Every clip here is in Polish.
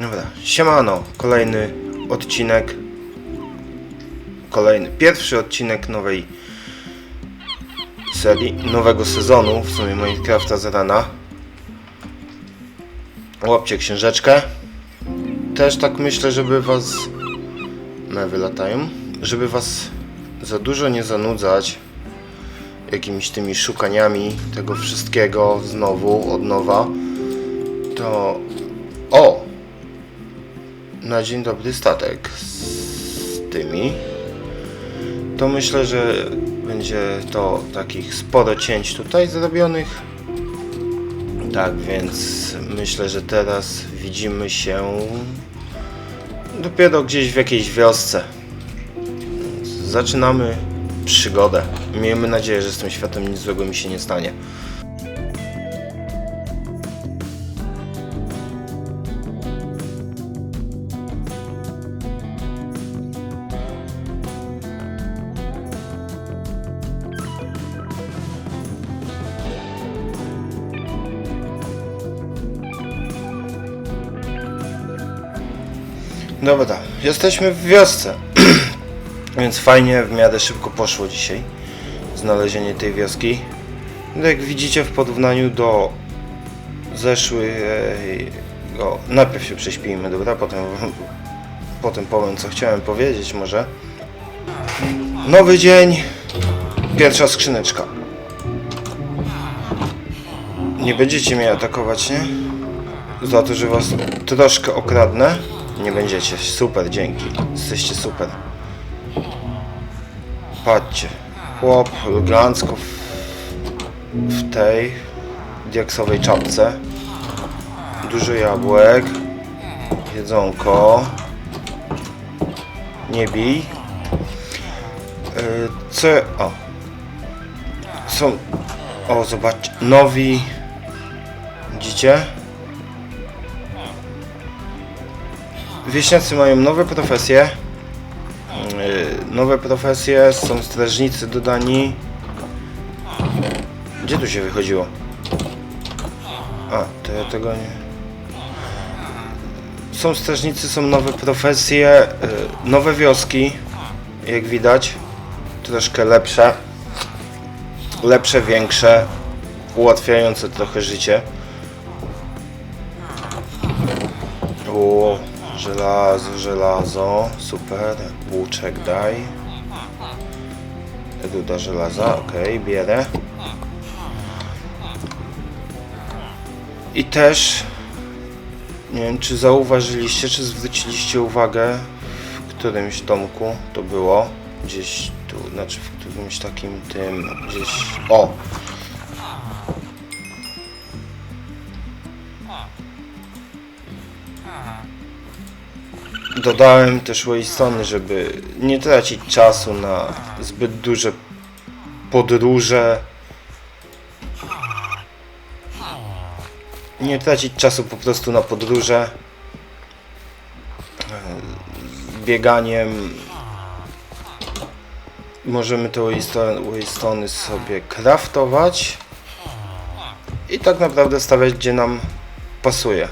Dobra, siemano, kolejny odcinek, kolejny, pierwszy odcinek nowej serii, nowego sezonu, w sumie Minecrafta z rana. Łapcie książeczkę. Też tak myślę, żeby was... Mewy latają. Żeby was za dużo nie zanudzać jakimiś tymi szukaniami tego wszystkiego znowu, od nowa, to... O! Na dzień dobry statek z tymi. To myślę, że będzie to takich sporo cięć tutaj zrobionych. Tak więc myślę, że teraz widzimy się dopiero gdzieś w jakiejś wiosce. Zaczynamy przygodę. Miejmy nadzieję, że z tym światem nic złego mi się nie stanie. Dobra, jesteśmy w wiosce. Więc fajnie, w miarę szybko poszło dzisiaj znalezienie tej wioski. No Jak widzicie w porównaniu do zeszłego... Najpierw się prześpijmy, dobra? Potem, potem powiem co chciałem powiedzieć może. Nowy dzień, pierwsza skrzyneczka. Nie będziecie mnie atakować, nie? Za to, że was troszkę okradnę. Nie będziecie. Super, dzięki. Jesteście super. Patrzcie. Chłop elegancko w, w tej diaksowej czapce. Dużo jabłek. Jedzonko. Nie bij. Yy, co... O. Są... O, zobaczcie. Nowi... Widzicie? Wieśniacy mają nowe profesje. Yy, nowe profesje, są strażnicy dodani. Gdzie tu się wychodziło? A, to ja tego nie... Są strażnicy, są nowe profesje, yy, nowe wioski, jak widać. Troszkę lepsze. Lepsze, większe, ułatwiające trochę życie. O, żelazo, żelazo, super. Łuczek daj. Ruda żelaza, okej, bierę. I też, nie wiem czy zauważyliście, czy zwróciliście uwagę, w którymś domku to było, gdzieś tu, znaczy w którymś takim tym, gdzieś, o! Dodałem też Waystony, żeby nie tracić czasu na zbyt duże podróże. Nie tracić czasu po prostu na podróże. Z bieganiem. Możemy te Waysto- Waystony sobie craftować. I tak naprawdę stawiać gdzie nam pasuje.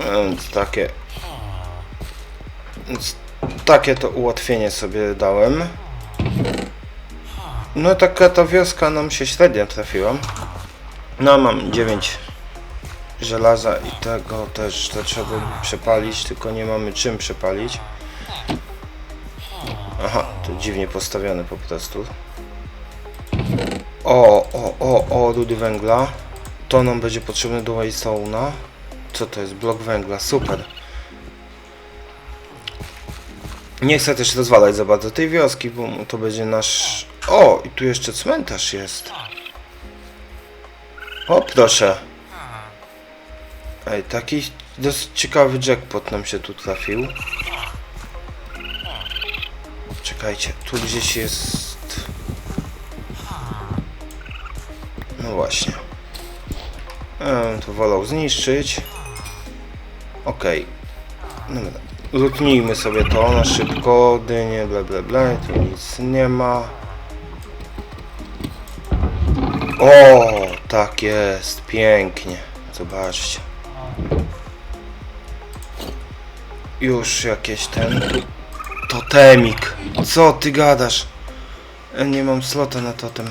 Więc takie. Więc takie to ułatwienie sobie dałem. No taka ta wioska nam się średnio trafiła. No mam 9 żelaza i tego też to trzeba przepalić, tylko nie mamy czym przepalić. Aha, to dziwnie postawione po prostu. O, o, o, o, rudy węgla. To nam będzie potrzebne do Waystone'a. Co to jest? Blok węgla, super. Nie chcę też rozwalać za bardzo tej wioski, bo to będzie nasz... O, i tu jeszcze cmentarz jest. O, proszę. Ej, taki dosyć ciekawy jackpot nam się tu trafił. Czekajcie, tu gdzieś jest... No właśnie. Bym to wolał zniszczyć. Okej. Dobra. Lutnijmy sobie to na szybko. Dynie, bla bla bla. Tu nic nie ma. O! tak jest, pięknie. Zobaczcie. Już jakieś ten... Totemik. Co ty gadasz? Ja nie mam slota na totem.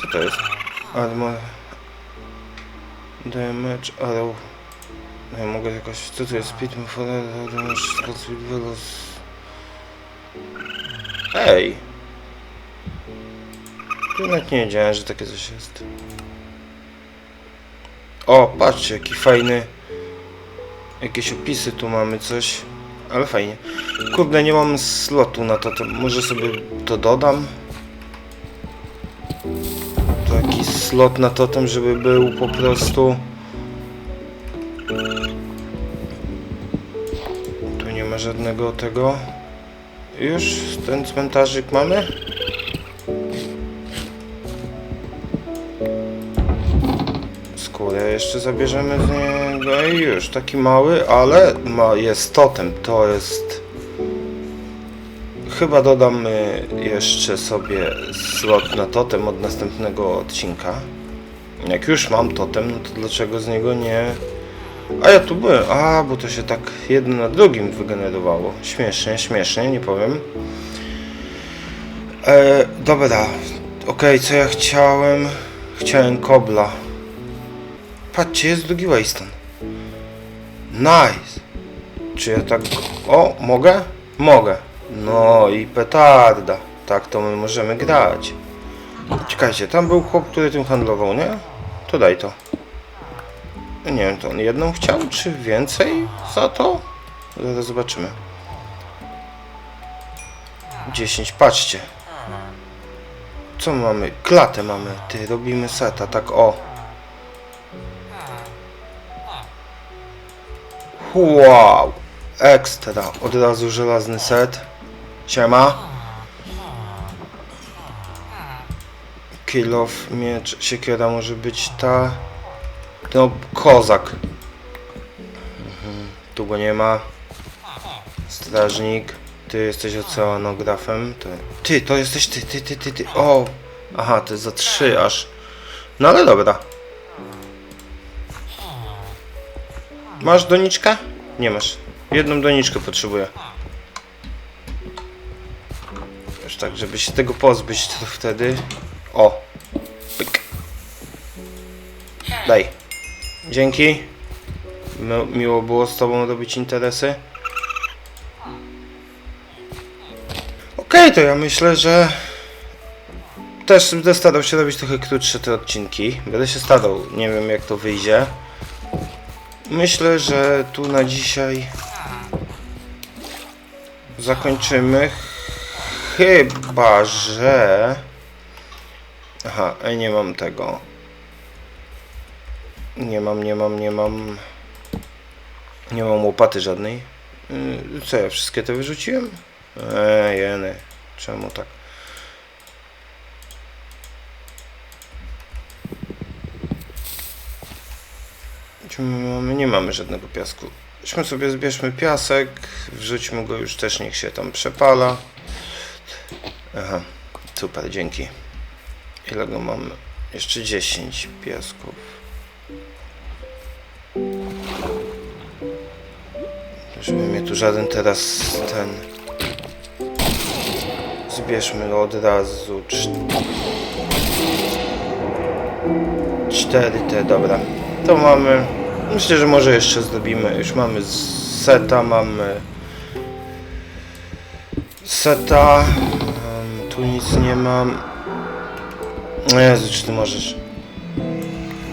Co to jest? Armor... Damage, arrow... Ja mogę jakoś... Co to jest? Speed, forever, damage, speed, velos... Ej! Tu Nawet nie wiedziałem, że takie coś jest. O, patrzcie, jaki fajny... Jakieś opisy tu mamy, coś. Ale fajnie. Kurde, nie mam slotu na to, to może sobie to dodam. Taki slot na totem, żeby był po prostu... Tu nie ma żadnego tego. Już ten cmentarzyk mamy? Skórę jeszcze zabierzemy z niego i już, taki mały, ale ma, jest totem, to jest... Chyba dodam y, jeszcze sobie slot na totem od następnego odcinka. Jak już mam totem, no to dlaczego z niego nie... A ja tu byłem, a bo to się tak jedno na drugim wygenerowało. Śmiesznie, śmiesznie, nie powiem. E, dobra, okej, co ja chciałem? Chciałem kobla. Patrzcie, jest drugi Waystone. Nice. Czy ja tak... O, mogę? Mogę. No i petarda. Tak to my możemy grać. Czekajcie, tam był chłop, który tym handlował, nie? To daj to. Nie wiem, to on jedną chciał, czy więcej za to? Zaraz zobaczymy. 10, patrzcie. Co mamy? Klatę mamy. Ty, robimy seta, tak o. Wow! Ekstra. Od razu żelazny set. Siema. Kill off, miecz, siekiera może być ta. No, kozak. Mhm, tu go nie ma. Strażnik. Ty jesteś oceanografem. Ty, ty to jesteś ty, ty, ty, ty, ty. O! Aha, to jest za trzy aż. No ale dobra. Masz doniczkę? Nie masz. Jedną doniczkę potrzebuję. Tak, żeby się tego pozbyć, to wtedy... O! Pyk. Daj. Dzięki. Mi- miło było z tobą robić interesy. Okej, to ja myślę, że też będę starał się robić trochę krótsze te odcinki. Będę się starał, nie wiem jak to wyjdzie. Myślę, że tu na dzisiaj zakończymy. Chyba, że... Aha, nie mam tego. Nie mam, nie mam, nie mam. Nie mam łopaty żadnej. Yy, Co ja wszystkie te wyrzuciłem? Eee, jeny. Czemu tak? Mamy? Nie mamy żadnego piasku. Weźmy sobie, zbierzmy piasek, wrzućmy go już też, niech się tam przepala. Aha, super, dzięki. Ile go mamy? Jeszcze 10 piasków. Żeby mnie tu żaden teraz ten... Zbierzmy go od razu. Cz- Cztery te, dobra. To mamy... Myślę, że może jeszcze zrobimy. Już mamy seta, mamy... Seta. Nic nie mam. Jezu, czy ty możesz?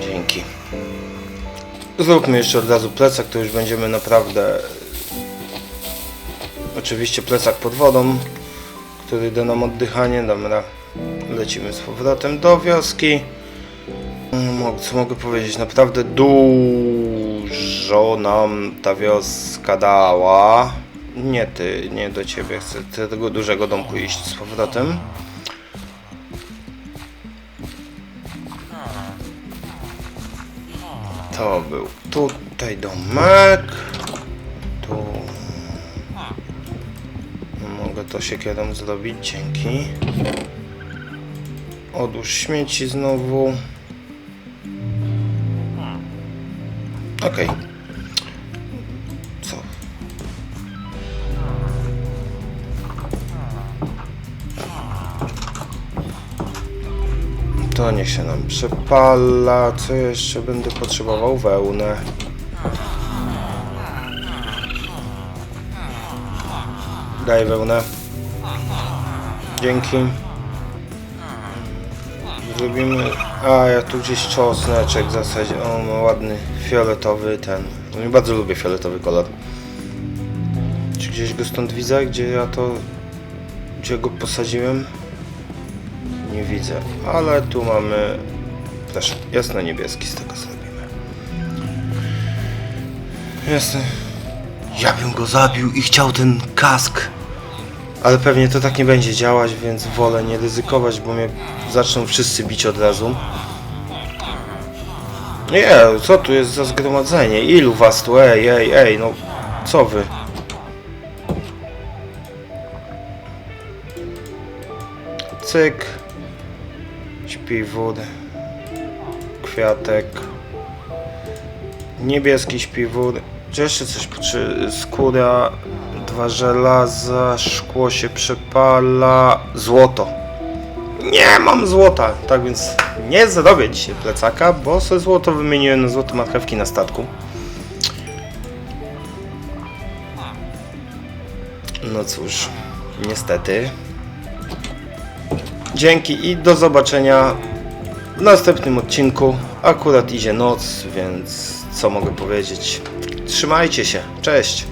Dzięki. Zróbmy jeszcze od razu plecak, to już będziemy naprawdę... Oczywiście plecak pod wodą, który da nam oddychanie. Dobra, lecimy z powrotem do wioski. Co mogę powiedzieć? Naprawdę dużo nam ta wioska dała. Nie ty, nie do ciebie. Chcę do tego dużego domku iść z powrotem. To był tutaj domek. Tu. Mogę to siekierą zrobić, dzięki. Odłóż śmieci znowu. Okej. Co? To niech się nam przepala. Co jeszcze będę potrzebował? Wełnę. Daj wełnę. Dzięki. Zrobimy... A, ja tu gdzieś czosneczek w zasadzie. O, ma ładny fioletowy ten. No bardzo lubię fioletowy kolor. Czy gdzieś go stąd widzę? Gdzie ja to... Gdzie go posadziłem? Nie widzę. Ale tu mamy... Też jasno-niebieski z tego zrobimy. Jasne. Ja bym go zabił i chciał ten kask. Ale pewnie to tak nie będzie działać, więc wolę nie ryzykować, bo mnie zaczną wszyscy bić od razu. Nie, co tu jest za zgromadzenie? Ilu was tu? Ej, ej, ej, no co wy? Cyk. Śpiwór. Kwiatek. Niebieski śpiwór. Czy jeszcze coś potrzebuje? Skóra. Dwa żelaza. Szkło się przepala. Złoto. Nie mam złota. Tak więc nie zrobię dzisiaj plecaka, bo sobie złoto wymieniłem na złote marchewki na statku. No cóż, niestety. Dzięki i do zobaczenia w następnym odcinku. Akurat idzie noc, więc co mogę powiedzieć? Trzymajcie się. Cześć.